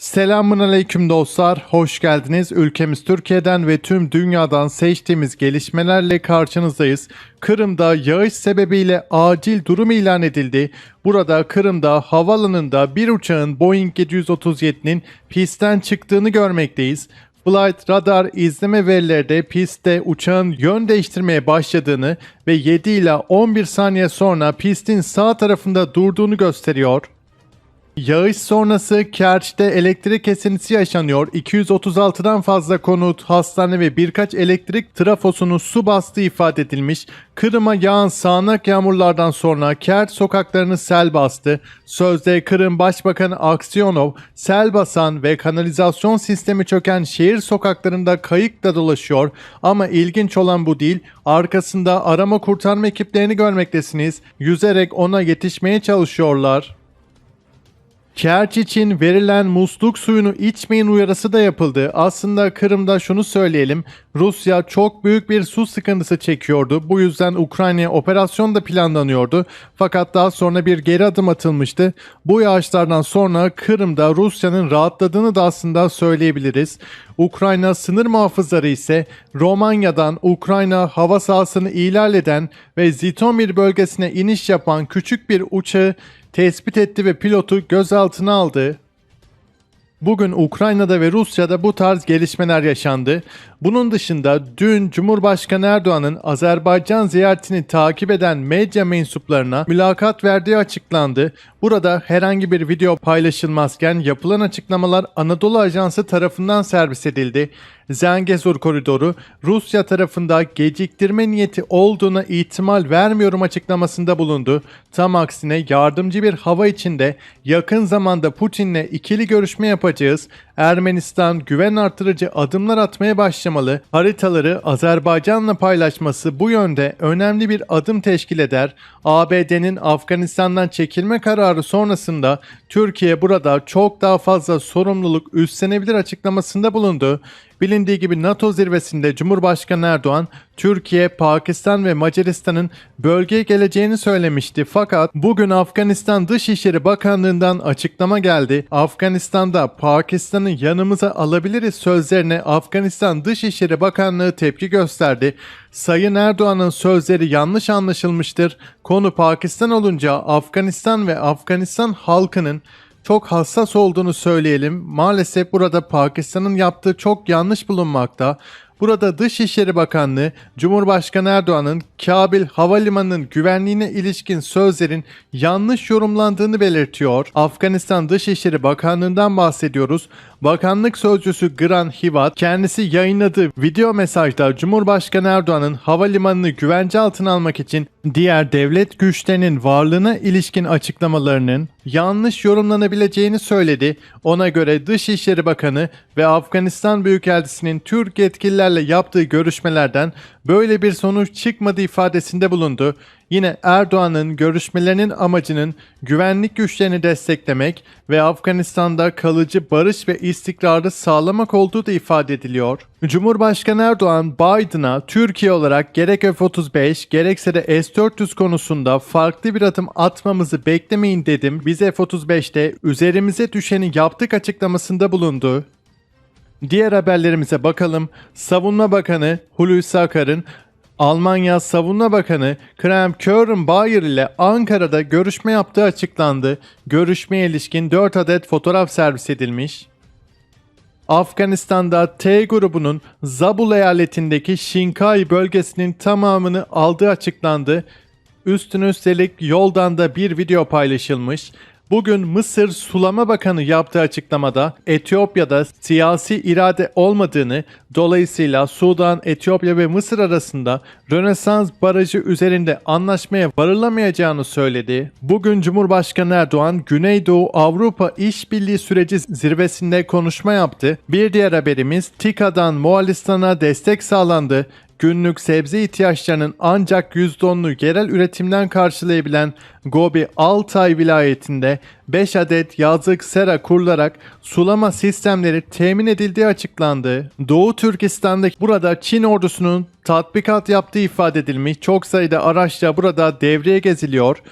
Selamun aleyküm dostlar, hoş geldiniz. Ülkemiz Türkiye'den ve tüm dünyadan seçtiğimiz gelişmelerle karşınızdayız. Kırım'da yağış sebebiyle acil durum ilan edildi. Burada Kırım'da havaalanında bir uçağın Boeing 737'nin pistten çıktığını görmekteyiz. Flight Radar izleme verileri de pistte uçağın yön değiştirmeye başladığını ve 7 ila 11 saniye sonra pistin sağ tarafında durduğunu gösteriyor. Yağış sonrası Kerç'te elektrik kesintisi yaşanıyor. 236'dan fazla konut, hastane ve birkaç elektrik trafosunun su bastığı ifade edilmiş. Kırım'a yağan sağanak yağmurlardan sonra Kerç sokaklarını sel bastı. Sözde Kırım Başbakanı Aksiyonov, sel basan ve kanalizasyon sistemi çöken şehir sokaklarında kayıkla dolaşıyor. Ama ilginç olan bu değil, arkasında arama kurtarma ekiplerini görmektesiniz. Yüzerek ona yetişmeye çalışıyorlar. Kerç için verilen musluk suyunu içmeyin uyarısı da yapıldı. Aslında Kırım'da şunu söyleyelim. Rusya çok büyük bir su sıkıntısı çekiyordu. Bu yüzden Ukrayna'ya operasyon da planlanıyordu. Fakat daha sonra bir geri adım atılmıştı. Bu yağışlardan sonra Kırım'da Rusya'nın rahatladığını da aslında söyleyebiliriz. Ukrayna sınır muhafızları ise Romanya'dan Ukrayna hava sahasını ihlal eden ve Zitomir bölgesine iniş yapan küçük bir uçağı tespit etti ve pilotu gözaltına aldı. Bugün Ukrayna'da ve Rusya'da bu tarz gelişmeler yaşandı. Bunun dışında dün Cumhurbaşkanı Erdoğan'ın Azerbaycan ziyaretini takip eden medya mensuplarına mülakat verdiği açıklandı. Burada herhangi bir video paylaşılmazken yapılan açıklamalar Anadolu Ajansı tarafından servis edildi. Zengezur koridoru Rusya tarafında geciktirme niyeti olduğuna ihtimal vermiyorum açıklamasında bulundu. Tam aksine yardımcı bir hava içinde yakın zamanda Putin'le ikili görüşme yapacağız. Ermenistan güven artırıcı adımlar atmaya başlamalı. Haritaları Azerbaycan'la paylaşması bu yönde önemli bir adım teşkil eder. ABD'nin Afganistan'dan çekilme kararı sonrasında Türkiye burada çok daha fazla sorumluluk üstlenebilir açıklamasında bulundu. Bilindiği gibi NATO zirvesinde Cumhurbaşkanı Erdoğan, Türkiye, Pakistan ve Macaristan'ın bölgeye geleceğini söylemişti. Fakat bugün Afganistan Dışişleri Bakanlığı'ndan açıklama geldi. Afganistan'da Pakistan'ı yanımıza alabiliriz sözlerine Afganistan Dışişleri Bakanlığı tepki gösterdi. Sayın Erdoğan'ın sözleri yanlış anlaşılmıştır. Konu Pakistan olunca Afganistan ve Afganistan halkının çok hassas olduğunu söyleyelim. Maalesef burada Pakistan'ın yaptığı çok yanlış bulunmakta. Burada Dışişleri Bakanlığı Cumhurbaşkanı Erdoğan'ın Kabil Havalimanı'nın güvenliğine ilişkin sözlerin yanlış yorumlandığını belirtiyor. Afganistan Dışişleri Bakanlığı'ndan bahsediyoruz. Bakanlık sözcüsü Gran Hivat kendisi yayınladığı video mesajda Cumhurbaşkanı Erdoğan'ın havalimanını güvence altına almak için diğer devlet güçlerinin varlığına ilişkin açıklamalarının yanlış yorumlanabileceğini söyledi. Ona göre Dışişleri Bakanı ve Afganistan Büyükelçisi'nin Türk yetkililerle yaptığı görüşmelerden böyle bir sonuç çıkmadı ifadesinde bulundu. Yine Erdoğan'ın görüşmelerinin amacının güvenlik güçlerini desteklemek ve Afganistan'da kalıcı barış ve istikrarı sağlamak olduğu da ifade ediliyor. Cumhurbaşkanı Erdoğan Biden'a Türkiye olarak gerek F-35 gerekse de S-400 konusunda farklı bir adım atmamızı beklemeyin dedim. Biz F-35'te üzerimize düşeni yaptık açıklamasında bulundu. Diğer haberlerimize bakalım. Savunma Bakanı Hulusi Akar'ın Almanya Savunma Bakanı Krem Bayer ile Ankara'da görüşme yaptığı açıklandı. Görüşmeye ilişkin 4 adet fotoğraf servis edilmiş. Afganistan'da T grubunun Zabul eyaletindeki Şinkay bölgesinin tamamını aldığı açıklandı. Üstüne üstelik yoldan da bir video paylaşılmış. Bugün Mısır Sulama Bakanı yaptığı açıklamada Etiyopya'da siyasi irade olmadığını, dolayısıyla Sudan, Etiyopya ve Mısır arasında Rönesans Barajı üzerinde anlaşmaya varılamayacağını söyledi. Bugün Cumhurbaşkanı Erdoğan Güneydoğu Avrupa İşbirliği Süreci zirvesinde konuşma yaptı. Bir diğer haberimiz TİKA'dan Moğolistan'a destek sağlandı günlük sebze ihtiyaçlarının ancak %10'unu yerel üretimden karşılayabilen Gobi Altay vilayetinde 5 adet yazlık sera kurularak sulama sistemleri temin edildiği açıklandı. Doğu Türkistan'daki burada Çin ordusunun tatbikat yaptığı ifade edilmiş. Çok sayıda araçla burada devreye geziliyor.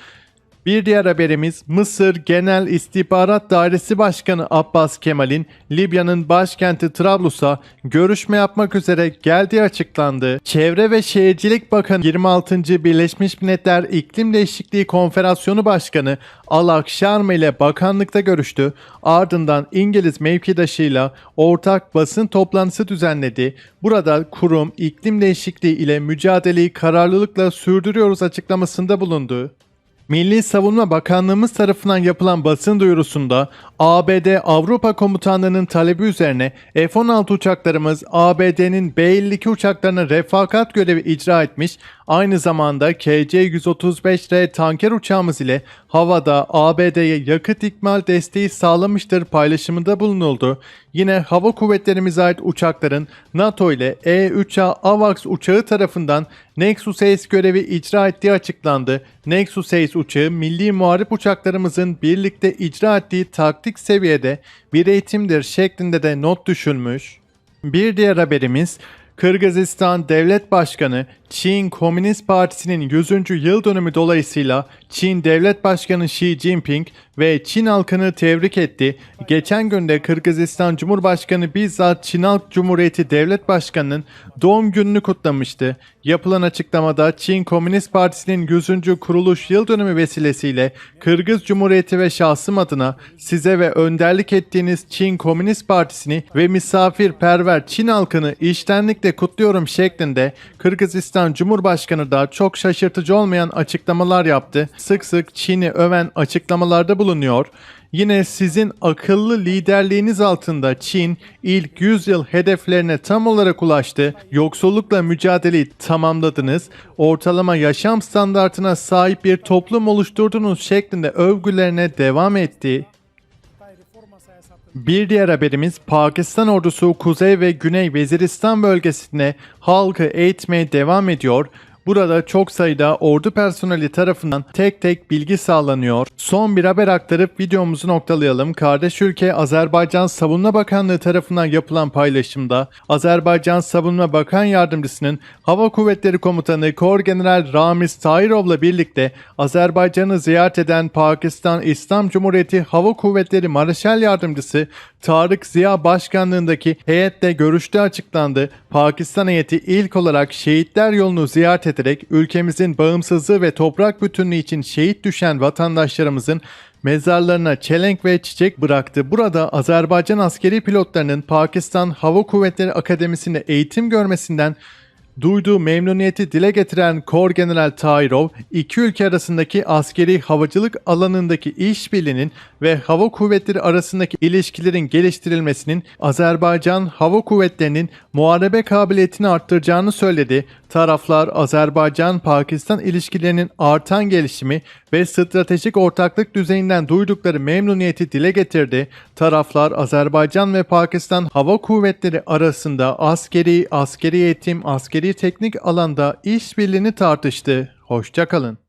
Bir diğer haberimiz Mısır Genel İstihbarat Dairesi Başkanı Abbas Kemal'in Libya'nın başkenti Trablus'a görüşme yapmak üzere geldiği açıklandı. Çevre ve Şehircilik Bakanı 26. Birleşmiş Milletler İklim Değişikliği Konfederasyonu Başkanı Alak Sharma ile bakanlıkta görüştü. Ardından İngiliz mevkidaşıyla ortak basın toplantısı düzenledi. Burada kurum iklim değişikliği ile mücadeleyi kararlılıkla sürdürüyoruz açıklamasında bulundu. Milli Savunma Bakanlığımız tarafından yapılan basın duyurusunda ABD Avrupa Komutanlığı'nın talebi üzerine F-16 uçaklarımız ABD'nin B-52 uçaklarına refakat görevi icra etmiş, aynı zamanda KC-135R tanker uçağımız ile havada ABD'ye yakıt ikmal desteği sağlamıştır paylaşımında bulunuldu. Yine hava kuvvetlerimize ait uçakların NATO ile E-3A AVAX uçağı tarafından Nexus Ace görevi icra ettiği açıklandı. Nexus Ace uçağı milli muharip uçaklarımızın birlikte icra ettiği taktik seviyede bir eğitimdir şeklinde de not düşülmüş. Bir diğer haberimiz Kırgızistan Devlet Başkanı Çin Komünist Partisi'nin 100. yıl dönümü dolayısıyla Çin Devlet Başkanı Xi Jinping ve Çin halkını tebrik etti. Geçen günde Kırgızistan Cumhurbaşkanı bizzat Çin Halk Cumhuriyeti Devlet Başkanı'nın doğum gününü kutlamıştı. Yapılan açıklamada Çin Komünist Partisi'nin 100. kuruluş yıl dönümü vesilesiyle Kırgız Cumhuriyeti ve şahsım adına size ve önderlik ettiğiniz Çin Komünist Partisi'ni ve misafirperver Çin halkını iştenlikle kutluyorum şeklinde Kırgızistan Cumhurbaşkanı da çok şaşırtıcı olmayan açıklamalar yaptı. Sık sık Çin'i öven açıklamalarda bulunuyor. Yine sizin akıllı liderliğiniz altında Çin ilk 100 yıl hedeflerine tam olarak ulaştı. Yoksullukla mücadeleyi tamamladınız. Ortalama yaşam standartına sahip bir toplum oluşturdunuz şeklinde övgülerine devam etti. Bir diğer haberimiz Pakistan ordusu Kuzey ve Güney Veziristan bölgesinde halkı eğitmeye devam ediyor. Burada çok sayıda ordu personeli tarafından tek tek bilgi sağlanıyor. Son bir haber aktarıp videomuzu noktalayalım. Kardeş ülke Azerbaycan Savunma Bakanlığı tarafından yapılan paylaşımda Azerbaycan Savunma Bakan Yardımcısının Hava Kuvvetleri Komutanı Kor General Ramiz Tayirov'la birlikte Azerbaycan'ı ziyaret eden Pakistan İslam Cumhuriyeti Hava Kuvvetleri Mareşal Yardımcısı Tarık Ziya Başkanlığındaki heyetle görüştüğü açıklandı. Pakistan heyeti ilk olarak şehitler yolunu ziyaret ederek ülkemizin bağımsızlığı ve toprak bütünlüğü için şehit düşen vatandaşlarımızın mezarlarına çelenk ve çiçek bıraktı. Burada Azerbaycan askeri pilotlarının Pakistan Hava Kuvvetleri Akademisi'nde eğitim görmesinden duyduğu memnuniyeti dile getiren Kor General Tayrov, iki ülke arasındaki askeri havacılık alanındaki işbirliğinin ve hava kuvvetleri arasındaki ilişkilerin geliştirilmesinin Azerbaycan Hava Kuvvetleri'nin muharebe kabiliyetini arttıracağını söyledi. Taraflar Azerbaycan-Pakistan ilişkilerinin artan gelişimi ve stratejik ortaklık düzeyinden duydukları memnuniyeti dile getirdi. Taraflar Azerbaycan ve Pakistan Hava Kuvvetleri arasında askeri, askeri eğitim, askeri teknik alanda işbirliğini tartıştı. Hoşçakalın.